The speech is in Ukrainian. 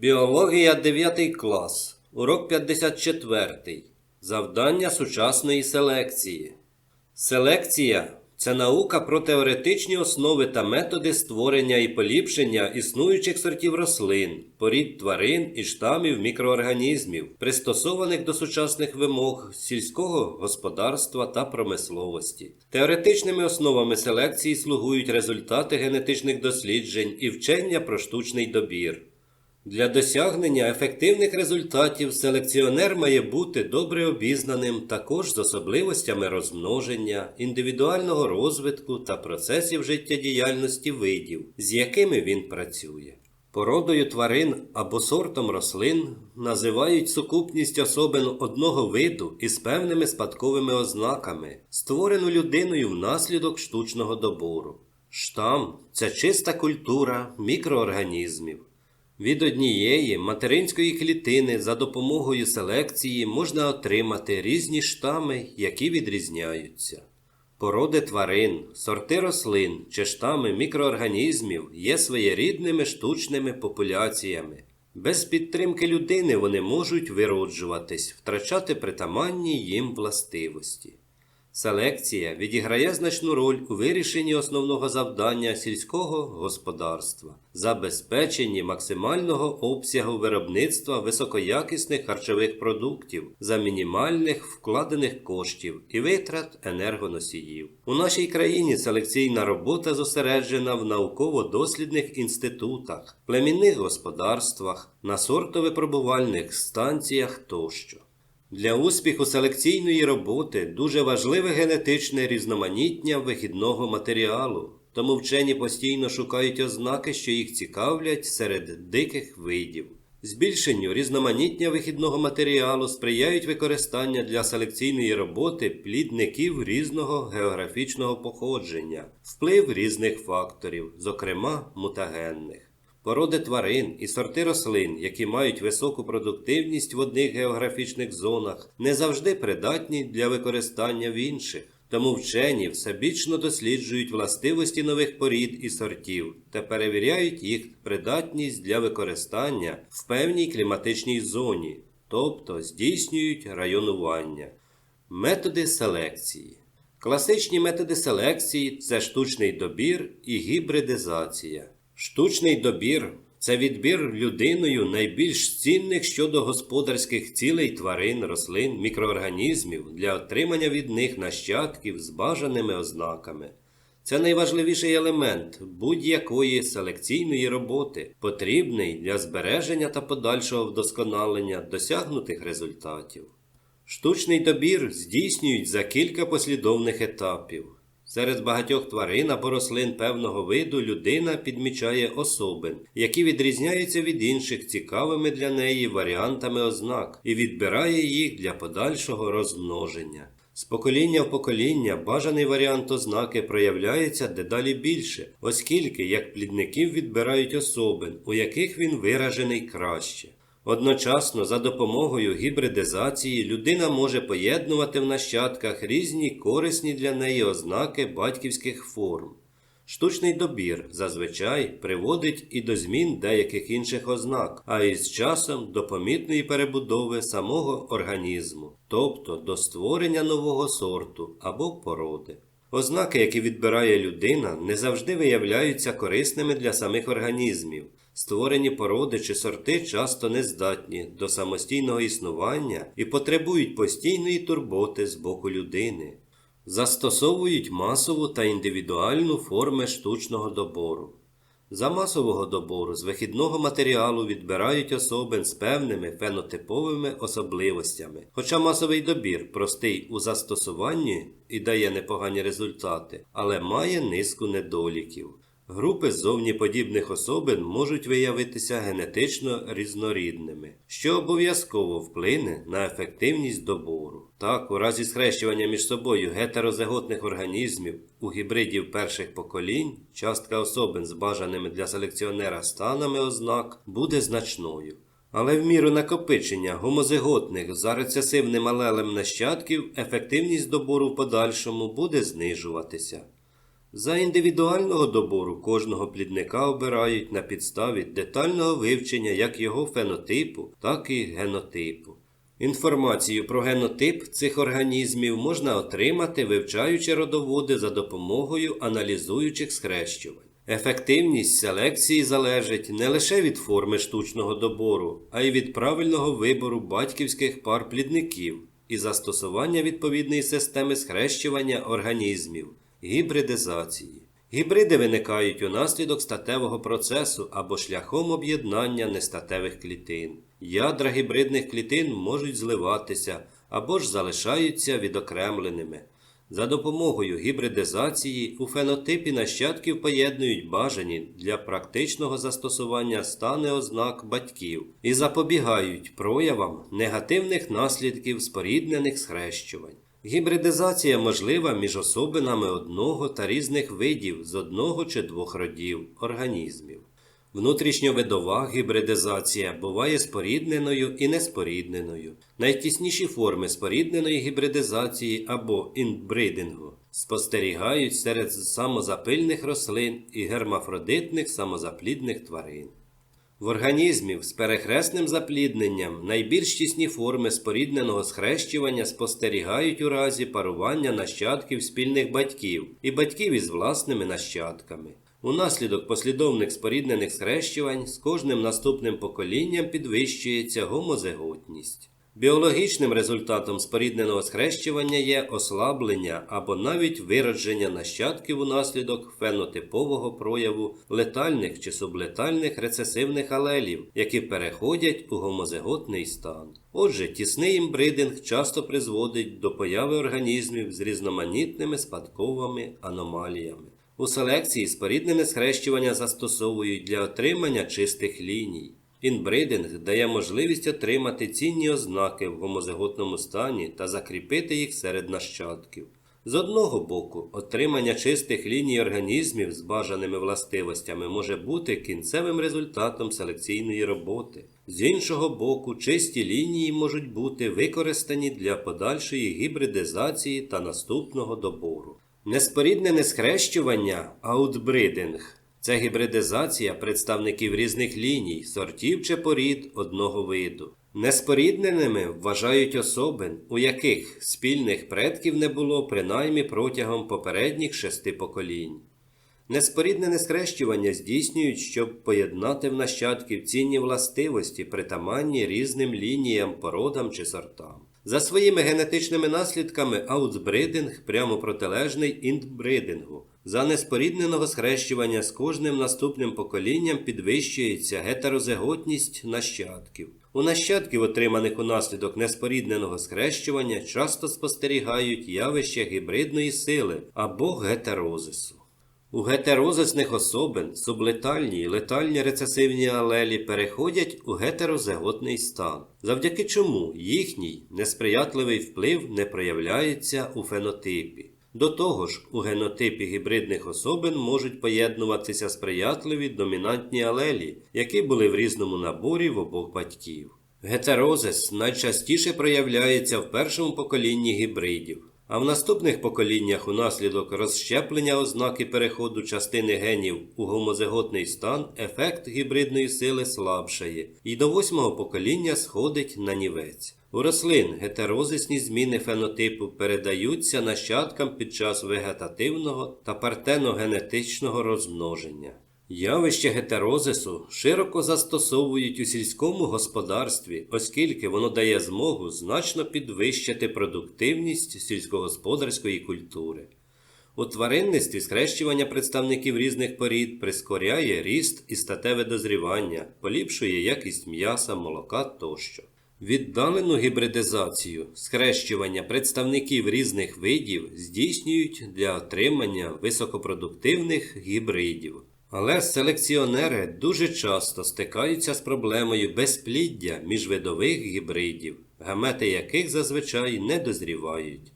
Біологія 9 клас. Урок 54. Завдання сучасної селекції. Селекція це наука про теоретичні основи та методи створення і поліпшення існуючих сортів рослин, порід тварин і штамів мікроорганізмів, пристосованих до сучасних вимог сільського господарства та промисловості. Теоретичними основами селекції слугують результати генетичних досліджень і вчення про штучний добір. Для досягнення ефективних результатів селекціонер має бути добре обізнаним також з особливостями розмноження, індивідуального розвитку та процесів життєдіяльності видів, з якими він працює. Породою тварин або сортом рослин називають сукупність особин одного виду із певними спадковими ознаками, створену людиною внаслідок штучного добору. Штам це чиста культура мікроорганізмів. Від однієї материнської клітини за допомогою селекції можна отримати різні штами, які відрізняються. Породи тварин, сорти рослин чи штами мікроорганізмів є своєрідними штучними популяціями. Без підтримки людини вони можуть вироджуватись, втрачати притаманні їм властивості. Селекція відіграє значну роль у вирішенні основного завдання сільського господарства, забезпеченні максимального обсягу виробництва високоякісних харчових продуктів за мінімальних вкладених коштів і витрат енергоносіїв. У нашій країні селекційна робота зосереджена в науково-дослідних інститутах, племінних господарствах, на сортовипробувальних станціях тощо. Для успіху селекційної роботи дуже важливе генетичне різноманіття вихідного матеріалу, тому вчені постійно шукають ознаки, що їх цікавлять серед диких видів. Збільшенню різноманіття вихідного матеріалу сприяють використання для селекційної роботи плідників різного географічного походження, вплив різних факторів, зокрема мутагенних. Породи тварин і сорти рослин, які мають високу продуктивність в одних географічних зонах, не завжди придатні для використання в інших. Тому вчені всебічно досліджують властивості нових порід і сортів та перевіряють їх придатність для використання в певній кліматичній зоні, тобто здійснюють районування. Методи селекції. Класичні методи селекції це штучний добір і гібридизація. Штучний добір це відбір людиною найбільш цінних щодо господарських цілей тварин, рослин, мікроорганізмів для отримання від них нащадків з бажаними ознаками. Це найважливіший елемент будь-якої селекційної роботи, потрібний для збереження та подальшого вдосконалення досягнутих результатів. Штучний добір здійснюють за кілька послідовних етапів. Серед багатьох тварин або рослин певного виду людина підмічає особин, які відрізняються від інших цікавими для неї варіантами ознак і відбирає їх для подальшого розмноження. З покоління в покоління бажаний варіант ознаки проявляється дедалі більше, оскільки як плідників відбирають особин, у яких він виражений краще. Одночасно, за допомогою гібридизації людина може поєднувати в нащадках різні корисні для неї ознаки батьківських форм. Штучний добір зазвичай приводить і до змін деяких інших ознак, а із часом до помітної перебудови самого організму, тобто до створення нового сорту або породи. Ознаки, які відбирає людина, не завжди виявляються корисними для самих організмів. Створені породи чи сорти часто не здатні до самостійного існування і потребують постійної турботи з боку людини. Застосовують масову та індивідуальну форми штучного добору. За масового добору з вихідного матеріалу відбирають особин з певними фенотиповими особливостями. Хоча масовий добір простий у застосуванні і дає непогані результати, але має низку недоліків. Групи зовні подібних особин можуть виявитися генетично різнорідними, що обов'язково вплине на ефективність добору. Так, у разі схрещування між собою гетерозиготних організмів у гібридів перших поколінь частка особин з бажаними для селекціонера станами ознак буде значною. Але в міру накопичення гомозиготних за рецесивним алелем нащадків ефективність добору в подальшому буде знижуватися. За індивідуального добору кожного плідника обирають на підставі детального вивчення як його фенотипу, так і генотипу. Інформацію про генотип цих організмів можна отримати, вивчаючи родоводи за допомогою аналізуючих схрещувань. Ефективність селекції залежить не лише від форми штучного добору, а й від правильного вибору батьківських пар плідників і застосування відповідної системи схрещування організмів, гібридизації. Гібриди виникають унаслідок статевого процесу або шляхом об'єднання нестатевих клітин. Ядра гібридних клітин можуть зливатися або ж залишаються відокремленими. За допомогою гібридизації у фенотипі нащадків поєднують бажані для практичного застосування стани ознак батьків і запобігають проявам негативних наслідків споріднених схрещувань. Гібридизація можлива між особинами одного та різних видів з одного чи двох родів організмів. Внутрішньовидова гібридизація буває спорідненою і неспорідненою. Найтісніші форми спорідненої гібридизації або інбридингу спостерігають серед самозапильних рослин і гермафродитних самозаплідних тварин. В організмів з перехресним заплідненням найбільш тісні форми спорідненого схрещування спостерігають у разі парування нащадків спільних батьків і батьків із власними нащадками. Унаслідок послідовних споріднених схрещувань з кожним наступним поколінням підвищується гомозиготність. Біологічним результатом спорідненого схрещування є ослаблення або навіть виродження нащадків унаслідок фенотипового прояву летальних чи сублетальних рецесивних алелів, які переходять у гомозиготний стан. Отже, тісний імбридинг часто призводить до появи організмів з різноманітними спадковими аномаліями. У селекції споріднене схрещування застосовують для отримання чистих ліній. Інбридинг дає можливість отримати цінні ознаки в гомозиготному стані та закріпити їх серед нащадків. З одного боку, отримання чистих ліній організмів з бажаними властивостями може бути кінцевим результатом селекційної роботи. З іншого боку, чисті лінії можуть бути використані для подальшої гібридизації та наступного добору. Неспоріднене схрещування аутбридинг це гібридизація представників різних ліній, сортів чи порід одного виду. Неспорідненими вважають особин, у яких спільних предків не було принаймні протягом попередніх шести поколінь. Неспоріднене схрещування здійснюють, щоб поєднати в нащадків цінні властивості, притаманні різним лініям, породам чи сортам. За своїми генетичними наслідками аутбридинг прямо протилежний інбридингу. За неспорідненого схрещування з кожним наступним поколінням підвищується гетерозиготність нащадків. У нащадків, отриманих унаслідок неспорідненого схрещування, часто спостерігають явище гібридної сили або гетерозису. У гетерозисних особин сублетальні і летальні рецесивні алелі переходять у гетерозиготний стан, завдяки чому їхній несприятливий вплив не проявляється у фенотипі. До того ж, у генотипі гібридних особин можуть поєднуватися сприятливі домінантні алелі, які були в різному наборі в обох батьків. Гетерозис найчастіше проявляється в першому поколінні гібридів. А в наступних поколіннях унаслідок розщеплення ознаки переходу частини генів у гомозиготний стан ефект гібридної сили слабшає і до восьмого покоління сходить на нівець. У рослин гетерозисні зміни фенотипу передаються нащадкам під час вегетативного та партеногенетичного розмноження. Явище гетерозису широко застосовують у сільському господарстві, оскільки воно дає змогу значно підвищити продуктивність сільськогосподарської культури. У тваринництві схрещування представників різних порід прискоряє ріст і статеве дозрівання, поліпшує якість м'яса, молока тощо. Віддалену гібридизацію, схрещування представників різних видів здійснюють для отримання високопродуктивних гібридів. Але селекціонери дуже часто стикаються з проблемою безпліддя міжвидових гібридів, гамети яких зазвичай не дозрівають.